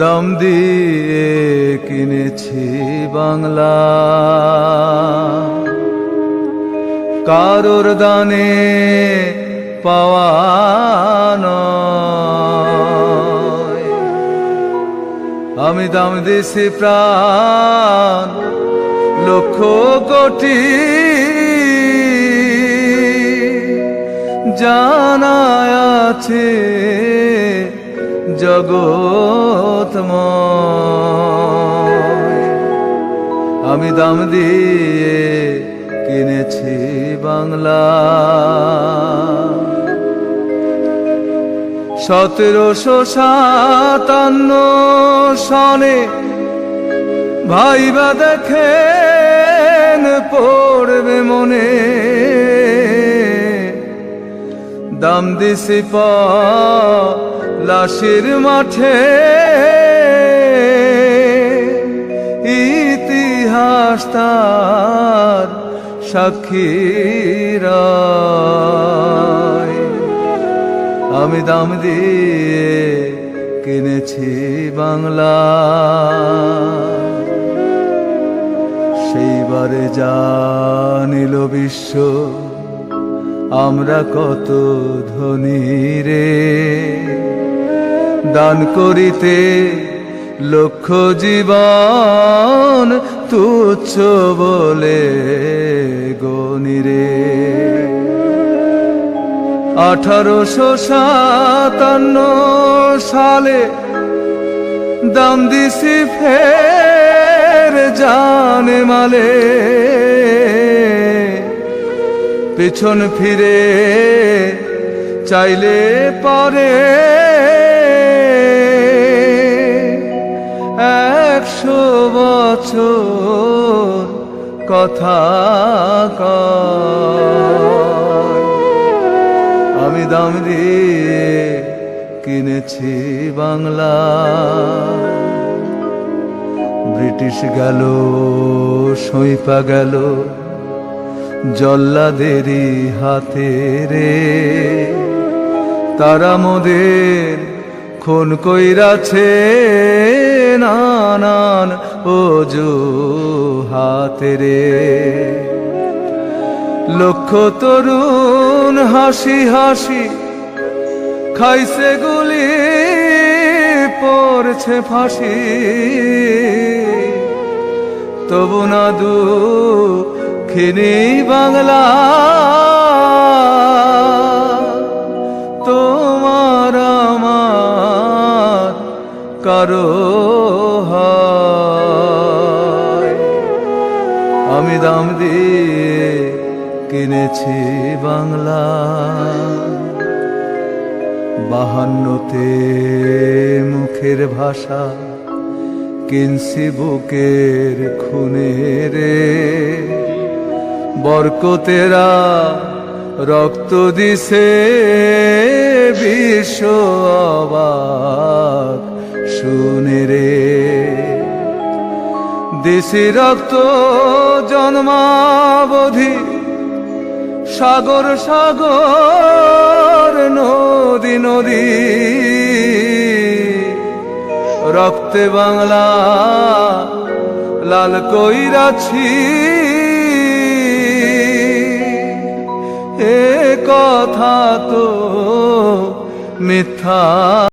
দাম দিয়ে কিনেছি বাংলা। কারোর দানে পাওয়ানো আমি দাম দিছি প্রাণ লক্ষ কোটি। জানা আছে জগৎময় আমি দাম দিয়ে কিনেছি বাংলা। সতেরোশো সাতান্ন সনে ভাইবা দেখেন পড়বে মনে। দাম দিছি লাশের মাঠে ইতিহাস তার সাক্ষীরা। আমি দাম দিয়ে কিনেছি বাংলা। সেইবারে জানিল বিশ্ব আমরা কত ধনী রে। দান করিতে লক্ষ জীবন তুচ্ছ বলে গনিরে আঠারোশো সাতান্ন সালে দাম দিছি ফের জানে মালে। পেছন ফিরে চাইলে পরে একশো বছর কথা কয়। আমি দাম দিয়ে কিনেছি বাংলা। ব্রিটিশ গেল, সইপা গেল। জল্লাদেরই হাতে রে। তারা মোদের খুন কইরাছে। নানান ওজু হাতে রে। লক্ষ তরুণ হাসি হাসি খাইছে গুলি, পড়ছে ফাঁসি। তবু না দু খিনি বাংলা। তোমার আমার কারও আমি দাম দিয়ে কিনেছি বাংলা। বাহান্নতে মুখের ভাষা কিনছি বুকের খুনে রে। বরকতেরা রক্ত দিছে বিশ্ব শুনে রে, দেশি রক্ত জন্মাবধি, সাগর সাগর, নদী নদী। রক্তে বাংলা লাল কইরাছি था तो मिथ्या